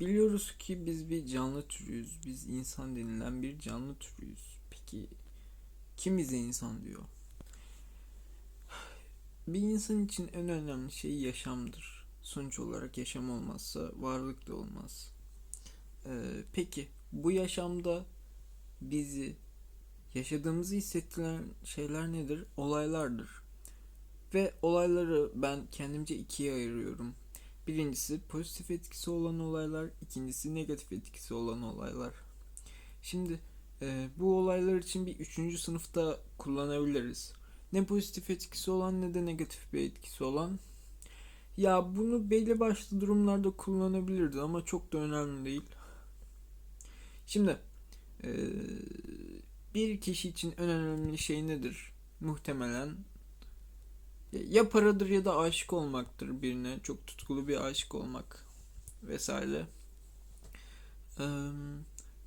Biliyoruz ki biz bir canlı türüyüz. Biz insan denilen bir canlı türüyüz. Peki kim bize insan diyor? Bir insan için en önemli şey yaşamdır. Sonuç olarak yaşam olmazsa varlık da olmaz. Ee, peki bu yaşamda bizi yaşadığımızı hissettiren şeyler nedir? Olaylardır. Ve olayları ben kendimce ikiye ayırıyorum. Birincisi pozitif etkisi olan olaylar, ikincisi negatif etkisi olan olaylar. Şimdi e, bu olaylar için bir üçüncü sınıfta kullanabiliriz. Ne pozitif etkisi olan ne de negatif bir etkisi olan. Ya bunu belli başlı durumlarda kullanabilirdi ama çok da önemli değil. Şimdi e, bir kişi için en önemli şey nedir? Muhtemelen ya paradır ya da aşık olmaktır birine. Çok tutkulu bir aşık olmak vesaire.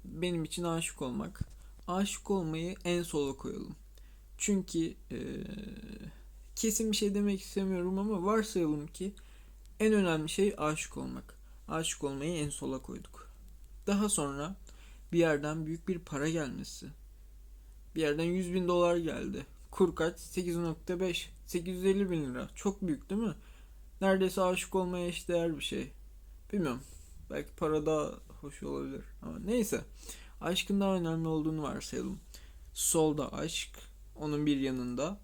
Benim için aşık olmak. Aşık olmayı en sola koyalım. Çünkü kesin bir şey demek istemiyorum ama varsayalım ki en önemli şey aşık olmak. Aşık olmayı en sola koyduk. Daha sonra bir yerden büyük bir para gelmesi. Bir yerden 100 bin dolar geldi. Kur kaç? 8.5. 850 bin lira. Çok büyük değil mi? Neredeyse aşık olmaya eşdeğer bir şey. Bilmiyorum. Belki para daha hoş olabilir. Ama neyse. Aşkın daha önemli olduğunu varsayalım. Solda aşk. Onun bir yanında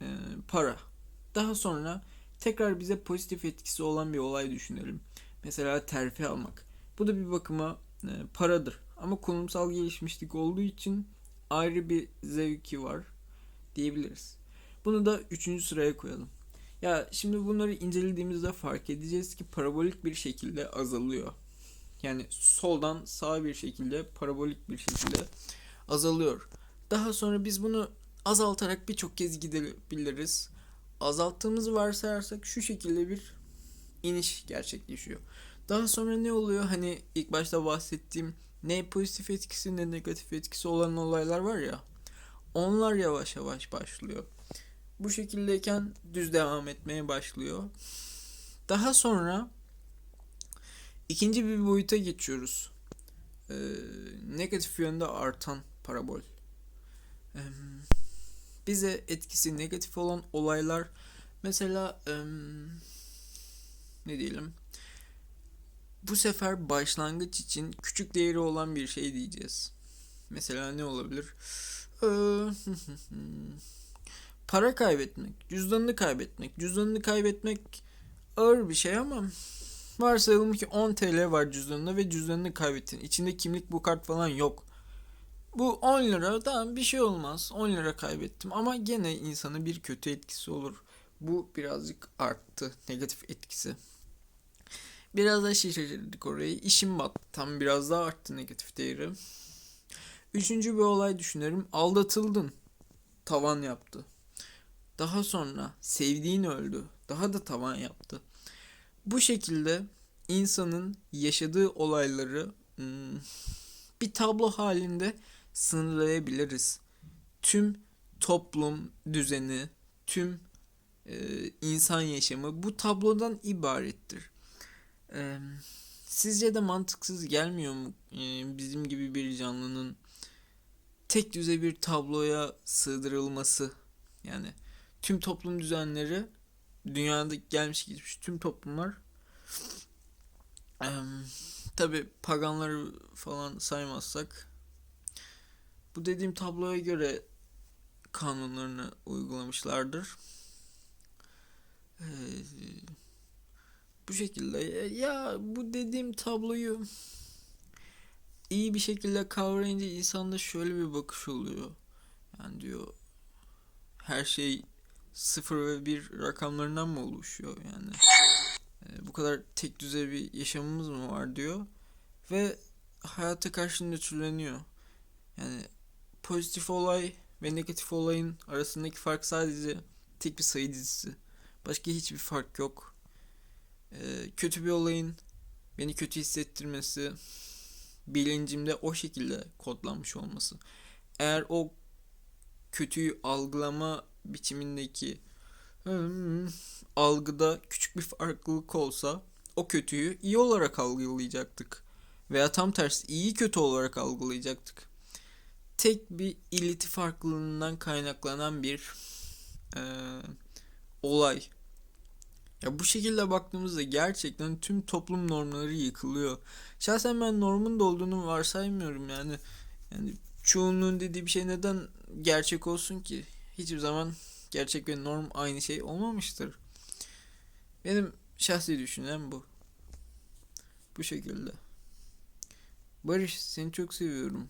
e, para. Daha sonra tekrar bize pozitif etkisi olan bir olay düşünelim. Mesela terfi almak. Bu da bir bakıma e, paradır. Ama konumsal gelişmişlik olduğu için ayrı bir zevki var diyebiliriz. Bunu da üçüncü sıraya koyalım. Ya şimdi bunları incelediğimizde fark edeceğiz ki parabolik bir şekilde azalıyor. Yani soldan sağa bir şekilde parabolik bir şekilde azalıyor. Daha sonra biz bunu azaltarak birçok kez gidebiliriz. Azalttığımızı varsayarsak şu şekilde bir iniş gerçekleşiyor. Daha sonra ne oluyor? Hani ilk başta bahsettiğim ne pozitif etkisi ne negatif etkisi olan olaylar var ya. Onlar yavaş yavaş başlıyor. Bu şekildeyken düz devam etmeye başlıyor. Daha sonra ikinci bir boyuta geçiyoruz. Ee, negatif yönde artan parabol. Ee, bize etkisi negatif olan olaylar mesela ee, ne diyelim bu sefer başlangıç için küçük değeri olan bir şey diyeceğiz. Mesela ne olabilir? Ee, para kaybetmek, cüzdanını kaybetmek. Cüzdanını kaybetmek ağır bir şey ama varsayalım ki 10 TL var cüzdanında ve cüzdanını kaybettin. İçinde kimlik bu kart falan yok. Bu 10 lira tamam bir şey olmaz. 10 lira kaybettim ama gene insana bir kötü etkisi olur. Bu birazcık arttı negatif etkisi. Biraz daha şişirdik orayı. İşim battı. Tam biraz daha arttı negatif değeri. Üçüncü bir olay düşünelim. Aldatıldın. Tavan yaptı. Daha sonra sevdiğin öldü. Daha da tavan yaptı. Bu şekilde insanın yaşadığı olayları hmm, bir tablo halinde sınırlayabiliriz. Tüm toplum düzeni, tüm e, insan yaşamı bu tablodan ibarettir. Sizce de mantıksız gelmiyor mu bizim gibi bir canlının tek düze bir tabloya sığdırılması? Yani tüm toplum düzenleri dünyada gelmiş geçmiş tüm toplumlar tabi paganları falan saymazsak bu dediğim tabloya göre kanunlarını uygulamışlardır. Ee, bu şekilde ya bu dediğim tabloyu iyi bir şekilde kavrayınca insanda şöyle bir bakış oluyor. Yani diyor her şey sıfır ve bir rakamlarından mı oluşuyor yani? E, bu kadar tek düze bir yaşamımız mı var diyor. Ve hayata karşı nötrleniyor. Yani pozitif olay ve negatif olayın arasındaki fark sadece tek bir sayı dizisi. Başka hiçbir fark yok. E, kötü bir olayın beni kötü hissettirmesi, bilincimde o şekilde kodlanmış olması. Eğer o kötüyü algılama biçimindeki hmm, algıda küçük bir farklılık olsa o kötüyü iyi olarak algılayacaktık. Veya tam tersi iyi kötü olarak algılayacaktık. Tek bir ileti farklılığından kaynaklanan bir eee, olay. Ya bu şekilde baktığımızda gerçekten tüm toplum normları yıkılıyor. Şahsen ben normun da olduğunu varsaymıyorum yani. Yani çoğunluğun dediği bir şey neden gerçek olsun ki? Hiçbir zaman gerçek ve norm aynı şey olmamıştır. Benim şahsi düşüncem bu. Bu şekilde. Barış seni çok seviyorum.